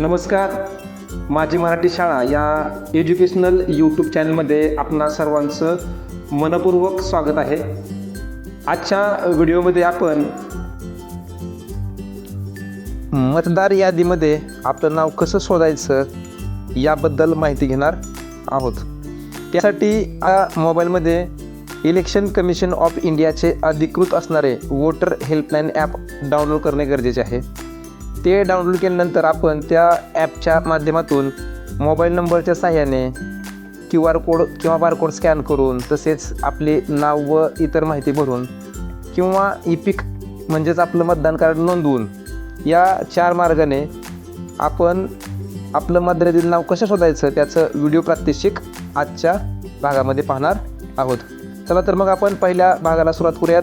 नमस्कार. माझी मराठी शाळा या एज्युकेशनल यूट्यूब चॅनलमध्ये आपणा सर्वांचं मनपूर्वक स्वागत आहे. आजच्या व्हिडिओमध्ये आपण मतदार यादीमध्ये आपलं नाव कसं शोधायचं याबद्दल माहिती घेणार आहोत. त्यासाठी या मोबाईलमध्ये इलेक्शन कमिशन ऑफ इंडियाचे अधिकृत असणारे वोटर हेल्पलाईन ॲप डाउनलोड करणे गरजेचे आहे. ते डाउनलोड केल्यानंतर आपण त्या ॲपच्या माध्यमातून मोबाईल नंबरच्या सहाय्याने क्यू आर कोड किंवा बारकोड स्कॅन करून तसेच आपले नाव व इतर माहिती भरून किंवा इपिक म्हणजेच आपलं मतदान कार्ड नोंदवून या चार मार्गाने आपण आपलं मतदारातील नाव कसं शोधायचं त्याचं व्हिडिओ प्रात्यक्षिक आजच्या भागामध्ये पाहणार आहोत. चला तर मग आपण पहिल्या भागाला सुरुवात करूयात.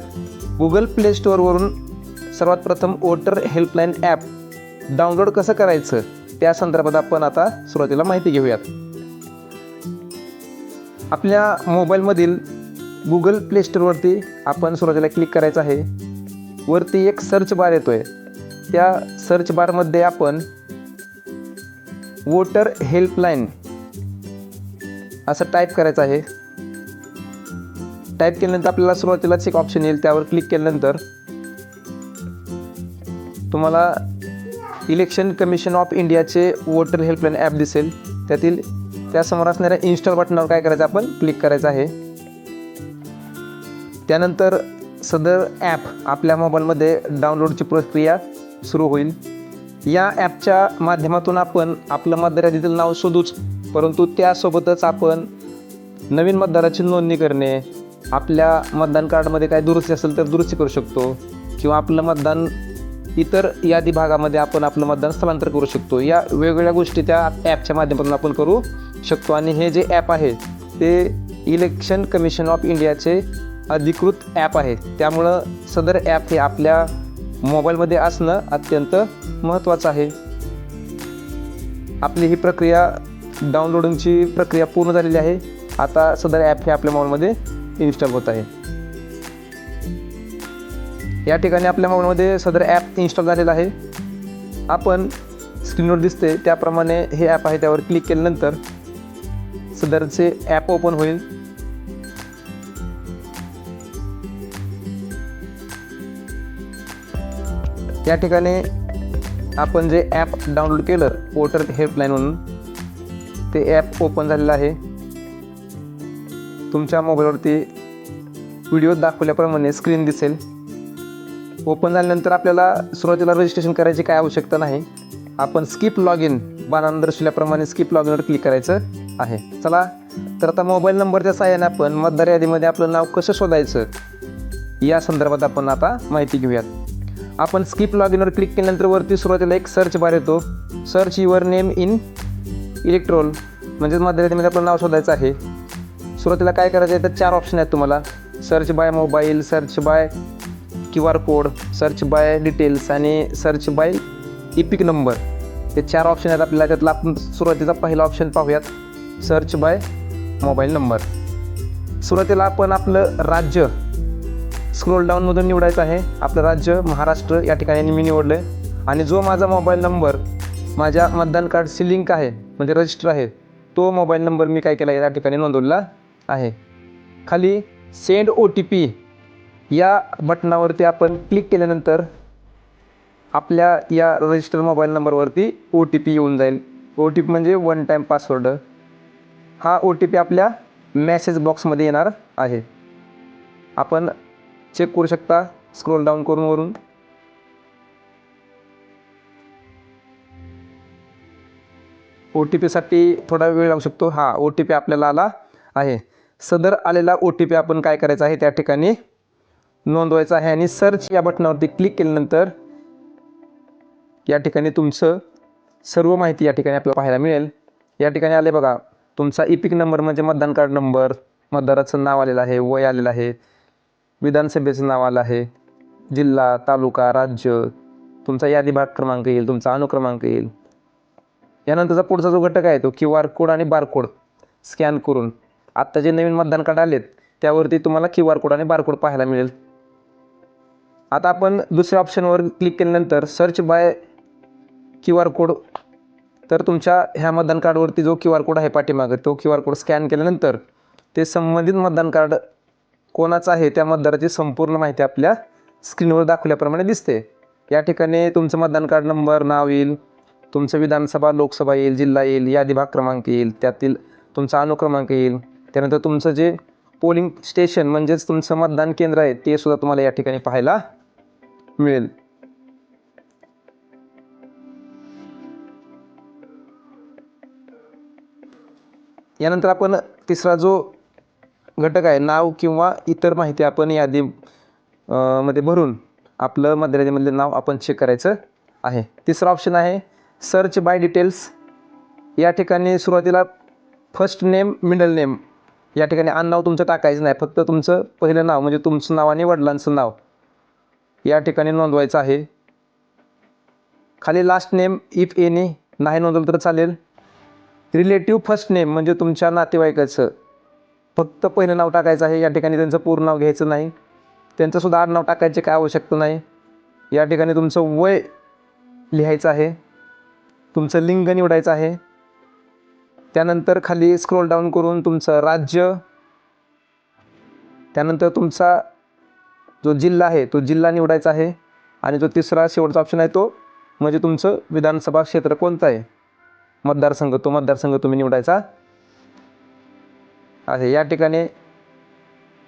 गुगल प्ले स्टोअरवरून सर्वात प्रथम वोटर हेल्पलाईन ॲप डाउनलोड कसं करायचं? त्या संदर्भात आपण आता सुरुवातीला माहिती घेऊयात. आपल्या मोबाईलमधील गुगल प्ले स्टोअरवरती आपण सुरुवातीला क्लिक करायचं आहे. वरती एक सर्च बार येतो आहे त्या सर्च बारमध्ये आपण वोटर हेल्पलाईन असं टाईप करायचं आहे. टाईप केल्यानंतर आपल्याला सुरुवातीलाच एक ऑप्शन येईल. त्यावर क्लिक केल्यानंतर तुम्हाला इलेक्शन कमिशन ऑफ इंडियाचे वोटर हेल्पलाईन ॲप दिसेल. त्यातील त्यासमोर असणाऱ्या इन्स्टॉल बटनावर काय करायचं आपण? क्लिक करायचं आहे. त्यानंतर सदर ॲप आपल्या मोबाईलमध्ये डाउनलोडची प्रक्रिया सुरू होईल. या ॲपच्या माध्यमातून आपण आपलं मतदारातील नाव शोधूच परंतु त्यासोबतच आपण नवीन मतदाराची नोंदणी करणे आपल्या मतदान कार्डमध्ये काय दुरुस्ती असेल तर दुरुस्ती करू शकतो किंवा आपलं मतदान इतर यादी भागामध्ये आपण आपलं मतदान स्थलांतर करू शकतो. या वेगवेगळ्या गोष्टी त्या ॲपच्या माध्यमातून आपण करू शकतो. आणि हे जे ॲप आहे ते इलेक्शन कमिशन ऑफ इंडियाचे अधिकृत ॲप आहे. त्यामुळं सदर ॲप हे आपल्या मोबाईलमध्ये असणं अत्यंत महत्त्वाचं आहे. आपली ही प्रक्रिया डाउनलोडिंगची प्रक्रिया पूर्ण झालेली आहे. आता सदर ॲप हे आपल्या मोबाईलमध्ये इन्स्टॉल होत आहे. या ठिकाणी आपल्या मोबाईलमध्ये सदर ॲप इन्स्टॉल झालेलं आहे. आपण स्क्रीनवर दिसते त्याप्रमाणे हे ॲप आहे त्यावर क्लिक केल्यानंतर सदरचे ॲप ओपन होईल. या ठिकाणी आपण जे ॲप डाउनलोड केलं वोटर हेल्पलाईन म्हणून ते ॲप ओपन झालेलं आहे. तुमच्या मोबाईलवरती व्हिडिओ दाखवल्याप्रमाणे स्क्रीन दिसेल. ओपन झाल्यानंतर आपल्याला सुरुवातीला रजिस्ट्रेशन करायची काय आवश्यकता नाही. आपण स्किप लॉग इन बाणानं दर्शवल्याप्रमाणे स्किप लॉग इनवर क्लिक करायचं आहे. चला तर आता मोबाईल नंबरच्या सहाय्याने आपण मतदार यादीमध्ये आपलं नाव कसं शोधायचं? या संदर्भात आपण आता माहिती घेऊयात. आपण स्किप लॉग इनवर क्लिक केल्यानंतर वरती सुरुवातीला एक सर्च बार येतो. Search your name in electoral म्हणजेच मतदार यादीमध्ये आपलं नाव शोधायचं आहे. सुरुवातीला काय करायचं आहे? तर चार ऑप्शन आहेत तुम्हाला. Search by mobile search by Q R code search by details आणि सर्च बाय इपिक नंबर हे चार ऑप्शन आहेत आपल्याला. त्यातला आपण सुरुवातीचा पहिला ऑप्शन पाहूयात. सर्च बाय मोबाईल नंबर सुरुवातीला आपण आपलं राज्य स्क्रोल डाऊनमधून निवडायचं आहे. आपलं राज्य महाराष्ट्र या ठिकाणी मी निवडलं आहे आणि जो माझा मोबाईल नंबर माझ्या मतदान कार्डशी लिंक आहे म्हणजे रजिस्टर आहे तो मोबाईल नंबर मी काय केला या ठिकाणी नोंदवला आहे. खाली सेंड ओ टी पी या बटनावरती आपण क्लिक केल्यानंतर आपल्या या रजिस्टर मोबाईल नंबरवरती ओ टी पी येऊन जाईल. ओ टी पी म्हणजे वन टाईम पासवर्ड हा ओ टी पी आपल्या मॅसेज बॉक्समध्ये येणार आहे. आपण चेक करू शकता. स्क्रोल डाऊन करून वरून. ओ टी पीसाठी थोडा वेळ लागू शकतो. हा ओ टी पी आपल्याला आला आहे. सदर आलेला ओ टी पी आपण काय करायचं आहे? त्या ठिकाणी नोंदवायचं आहे आणि सर्च या बटनावरती क्लिक केल्यानंतर या ठिकाणी तुमचं सर्व माहिती या ठिकाणी आपल्याला पाहायला मिळेल. या ठिकाणी आले बघा तुमचा इपिक नंबर म्हणजे मतदान कार्ड नंबर मतदाराचं नाव आलेलं आहे वय आलेलं आहे विधानसभेचं नाव आलं आहे जिल्हा तालुका राज्य तुमचा यादी भाग क्रमांक येईल तुमचा अनुक्रमांक येईल. यानंतरचा पुढचा जो घटक आहे तो क्यू आर कोड आणि बारकोड स्कॅन करून आत्ता जे नवीन मतदान कार्ड आलेत त्यावरती तुम्हाला क्यू आर कोड आणि बारकोड पाहायला मिळेल. आता आपण दुसऱ्या ऑप्शनवर क्लिक केल्यानंतर search by Q R code तर तुमच्या ह्या मतदान कार्डवरती जो क्यू आर कोड आहे पाठीमागं तो क्यू आर कोड स्कॅन केल्यानंतर ते संबंधित मतदान कार्ड कोणाचं आहे त्या मतदाराची संपूर्ण माहिती आपल्या स्क्रीनवर दाखवल्याप्रमाणे दिसते. या ठिकाणी तुमचं मतदान कार्ड नंबर नाव येईल तुमचं विधानसभा लोकसभा येईल जिल्हा येईल यादी भाग क्रमांक येईल त्यातील तुमचा अनुक्रमांक येईल त्यानंतर तुमचं जे पोलिंग स्टेशन म्हणजेच तुमचं मतदान केंद्र आहे ते सुद्धा तुम्हाला या ठिकाणी पाहायला मिळेल. यानंतर आपण तिसरा जो घटक आहे नाव किंवा इतर माहिती आपण यादी मध्ये भरून आपलं मतदारामधलं नाव आपण चेक करायचं आहे. तिसरा ऑप्शन आहे सर्च बाय डिटेल्स या ठिकाणी सुरुवातीला फर्स्ट नेम मिडल नेम या ठिकाणी आडनाव तुमचं टाकायचं नाही फक्त तुमचं पहिलं नाव म्हणजे तुमचं नाव आणि वडिलांचं नाव. या ठिकाणी नोंदवायचं आहे. खाली लास्ट नेम इफ एनी नाही नोंदवलं तर चालेल. रिलेटिव्ह फर्स्ट नेम म्हणजे तुमच्या नातेवाईकाचं. फक्त पहिलं नाव टाकायचं आहे. या ठिकाणी त्यांचं पूर्ण नाव घ्यायचं नाही. त्यांचंसुद्धा आडनाव टाकायचे काय आवश्यकता नाही. या ठिकाणी तुमचं वय लिहायचं आहे. तुमचं लिंग निवडायचं आहे. त्यानंतर खाली स्क्रोल डाऊन करून तुमचं राज्य. त्यानंतर तुमचा जो जिल्हा आहे तो जिल्हा निवडायचा आहे. आणि जो तिसरा शेवटचा ऑप्शन आहे तो म्हणजे तुमचं विधानसभा क्षेत्र कोणतं आहे? मतदारसंघ तो मतदारसंघ तुम्ही निवडायचा आहे. या ठिकाणी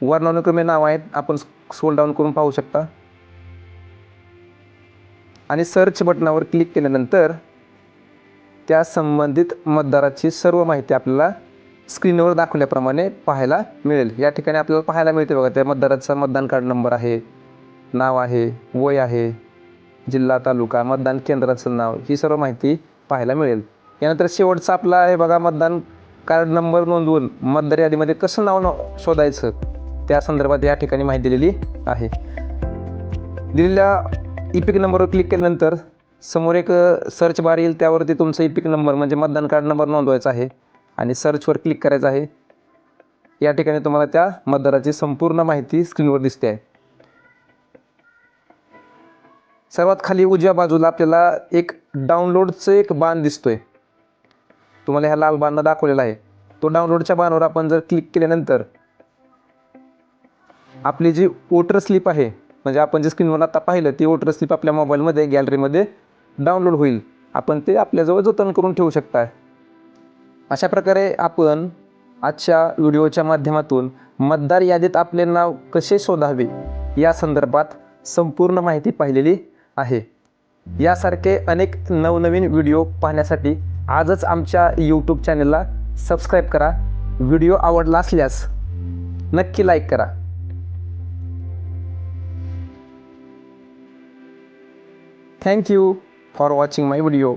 वर्णानुक्रमे नाव आहेत आपण स्क्रोल डाऊन करून पाहू शकता. आणि सर्च बटनावर क्लिक केल्यानंतर त्या संबंधित मतदाराची सर्व माहिती आपल्याला स्क्रीनवर दाखवल्याप्रमाणे पाहायला मिळेल. या ठिकाणी आपल्याला पाहायला मिळते बघा त्या मतदाराचा मतदान कार्ड नंबर आहे नाव आहे वय आहे जिल्हा तालुका मतदान केंद्राचं नाव ही सर्व माहिती पाहायला मिळेल. यानंतर शेवटचा आपला आहे बघा मतदान कार्ड नंबर नोंदवून मतदार यादीमध्ये कसं नाव शोधायचं त्या संदर्भात या ठिकाणी माहिती दिलेली आहे. दिलेल्या इपिक नंबरवर क्लिक केल्यानंतर समोर एक सर्च बार येईल त्यावरती तुमचं इपिक नंबर म्हणजे मतदान कार्ड नंबर नोंदवायचा आहे. आणि सर्चवर क्लिक करायचं आहे. या ठिकाणी तुम्हाला त्या मतदाराची संपूर्ण माहिती स्क्रीनवर दिसते आहे. सर्वात खाली उजव्या बाजूला आपल्याला एक डाउनलोडचं एक बाण दिसतोय. तुम्हाला ह्या लाल बाणनं दाखवलेला आहे. तो डाउनलोडच्या बाणावर आपण जर क्लिक केल्यानंतर आपली जी वोटर स्लिप आहे म्हणजे आपण जे स्क्रीनवर आता पाहिलं ती वोटर स्लिप आपल्या मोबाईलमध्ये गॅलरीमध्ये डाउनलोड होईल. आपण ते आपल्याजवळ जतन करून ठेवू शकता अशा प्रकारे आपण आजच्या व्हिडिओच्या माध्यमातून मतदार यादीत आपले नाव कसे शोधावे या संदर्भात संपूर्ण माहिती पाहिलेली आहे. यासारखे अनेक नवनवीन व्हिडिओ पाहण्यासाठी आजच आमच्या यूट्यूब चॅनलला सबस्क्राईब करा. व्हिडिओ आवडला असल्यास नक्की लाईक करा. Thank you for watching my video